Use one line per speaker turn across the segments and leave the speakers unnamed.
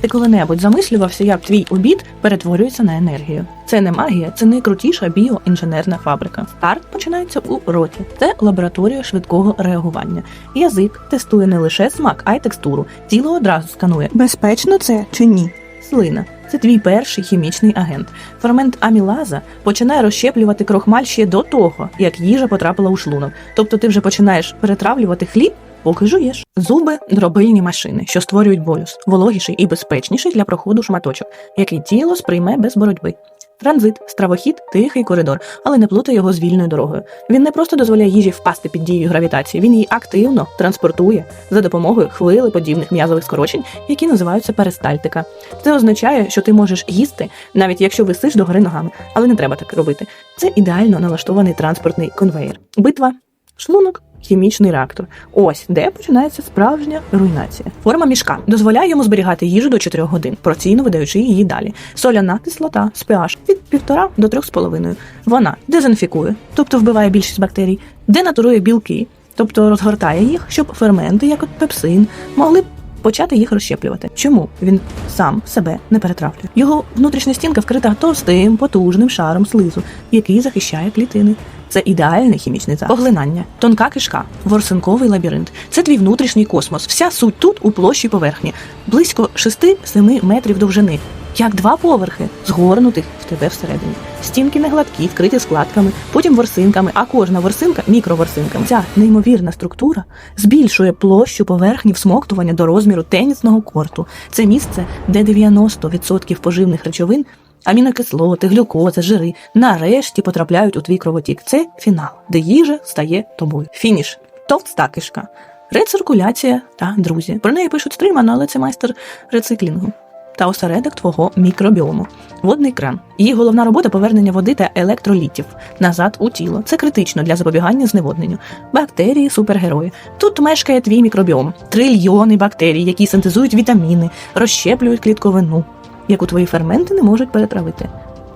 Ти коли-небудь замислювався, як твій обід перетворюється на енергію. Це не магія, це найкрутіша біоінженерна фабрика. Старт починається у роті. Це лабораторія швидкого реагування. Язик тестує не лише смак, а й текстуру. Тіло одразу сканує.
Безпечно це чи ні?
Слина це твій перший хімічний агент. Фермент амілаза починає розщеплювати крохмаль ще до того, як їжа потрапила у шлунок. Тобто ти вже починаєш перетравлювати хліб. Поки жуєш. Зуби дробильні машини, що створюють болюс, вологіший і безпечніший для проходу шматочок, який тіло сприйме без боротьби. Транзит, стравохід, тихий коридор, але не плутай його з вільною дорогою. Він не просто дозволяє їжі впасти під дією гравітації, він її активно транспортує за допомогою хвили подібних м'язових скорочень, які називаються перистальтика. Це означає, що ти можеш їсти, навіть якщо висиш догори ногами, але не треба так робити. Це ідеально налаштований транспортний конвейер. Битва, шлунок. Хімічний реактор. Ось де починається справжня руйнація. Форма мішка дозволяє йому зберігати їжу до 4 годин, порційно видаючи її далі. Соляна кислота з pH від 1,5 до 3,5. Вона дезінфікує, тобто вбиває більшість бактерій, денатурує білки, тобто розгортає їх, щоб ферменти, як от пепсин, могли почати їх розщеплювати. Чому він сам себе не перетравлює? Його внутрішня стінка вкрита товстим, потужним шаром слизу, який захищає клітини. Це ідеальний хімічний захист. Поглинання, тонка кишка, ворсинковий лабіринт. Це твій внутрішній космос. Вся суть тут у площі поверхні, близько 6-7 метрів довжини, як два поверхи, згорнутих в тебе всередині. Стінки не гладкі, вкриті складками, потім ворсинками, а кожна ворсинка мікроворсинками. Ця неймовірна структура збільшує площу поверхні всмоктування до розміру тенісного корту. Це місце, де 90% поживних речовин Амінокислоти, глюкоза, жири нарешті потрапляють у твій кровотік. Це фінал, де їжа стає тобою. Фініш товста кишка, рециркуляція та друзі. Про неї пишуть стримано, але це майстер рециклінгу. Та осередок твого мікробіому. Водний кран. Її головна робота повернення води та електролітів назад у тіло. Це критично для запобігання зневодненню. Бактерії супергерої. Тут мешкає твій мікробіом. Трильйони бактерій, які синтезують вітаміни, розщеплюють клітковину, яку твої ферменти не можуть перетравити.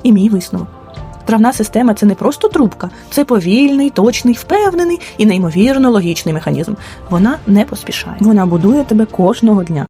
І мій висновок. Травна система це не просто трубка, це повільний, точний, впевнений і неймовірно логічний механізм. Вона не поспішає. Вона будує тебе кожного дня.